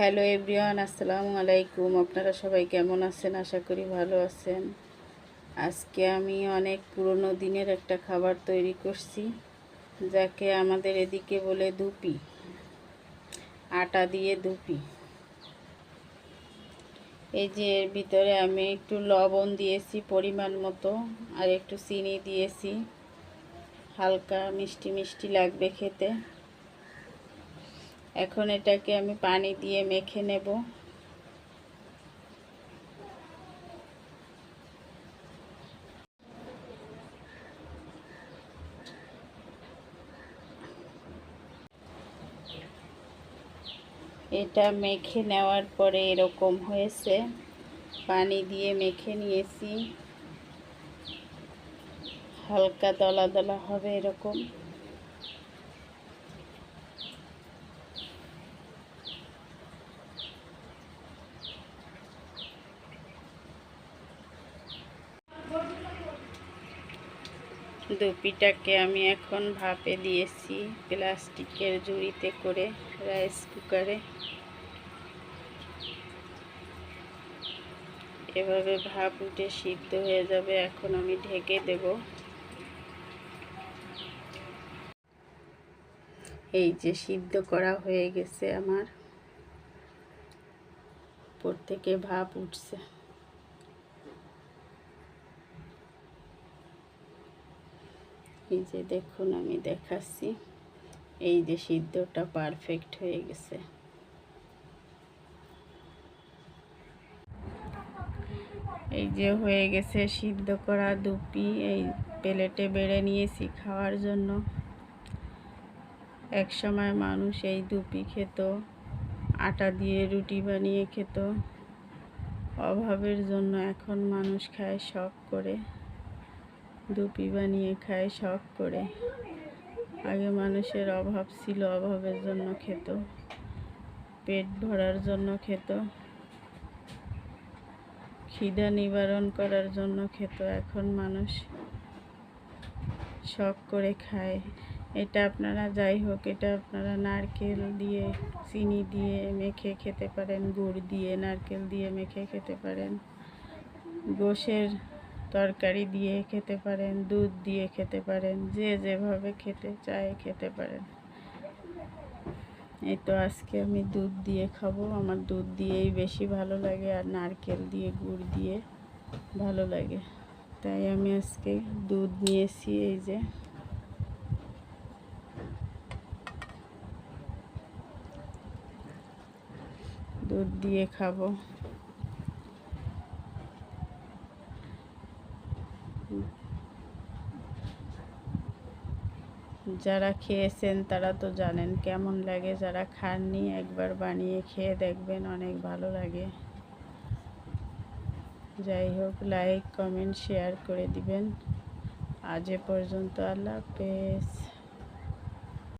Hello everyone, আসসালামু আলাইকুম। আপনারা সবাই কেমন আছেন? আশা করি ভালো আছেন। আজকে আমি অনেক পুরনো দিনের একটা খাবার তৈরি করছি, যাকে আমাদের এদিকে বলে দুপি আটা দিয়ে দুপি এই যে এর ভিতরে আমি একটু লবণ দিয়েছি পরিমাণ মতো, আর একটু চিনি দিয়েছি। হালকা মিষ্টি মিষ্টি লাগবে খেতে। এখন এটাকে আমি পানি দিয়ে মেখে নেব। এটা মেখে নেওয়ার পরে এরকম হয়েছে। পানি দিয়ে মেখে নিয়েছি। হালকা দলা দলা হবে এরকম। দুপিটাকে আমি এখন ভাপে দিয়েছি প্লাস্টিকের ঝুড়িতে করে রাইস কুকারে। এভাবে ভাপ উঠে সিদ্ধ হয়ে যাবে, এখন আমি ঢেকে দেব। এই যে সিদ্ধ করা হয়ে গেছে আমার। উপর থেকে ভাপ উঠছে। এই যে দেখুন, আমি দেখাচ্ছি। এই যে সিদ্ধটা পারফেক্ট হয়ে গেছে। এই যে হয়ে গেছে সিদ্ধ করা দুপি। এই প্লেটে বেড়ে নিয়েছি খাওয়ার জন্য। এক সময় মানুষ এই দুপি খেত, আটা দিয়ে রুটি বানিয়ে খেত। অভাবের জন্য এখন মানুষ খায় শখ করে। দুপি বানিয়ে খায় শখ করে। আগে মানুষের অভাব ছিল, অভাবের জন্য খেত। পেট ভরার জন্য খেত। খিদা নিবারণ করার জন্য খেত। এখন মানুষ শখ করে খায়। এটা আপনারা যাই হোক, এটা আপনারা নারকেল দিয়ে, চিনি দিয়ে মেখে খেতে পারেন, গুড় দিয়ে, নারকেল দিয়ে মেখে খেতে পারেন। গোশের তরকারি দিয়ে খেতে পারেন, দুধ দিয়ে খেতে পারেন, যে যেভাবে খেতে চায় খেতে পারেন। এই তো আজকে আমি দুধ দিয়ে খাব। আমার দুধ দিয়েই বেশি ভালো লাগে আর নারকেল দিয়ে, গুড় দিয়ে ভালো লাগে। তাই আমি আজকে দুধ নিয়েছি এই যে। দুধ দিয়ে খাব। যারা খেয়েছেন তারা তো জানেন কেমন লাগে। যারা খাননি একবার বানিয়ে খেয়ে দেখবেন অনেক ভালো লাগে। যাই হোক লাইক কমেন্ট শেয়ার করে দিবেন। আজ এ পর্যন্ত আল্লাহ হাফেজ।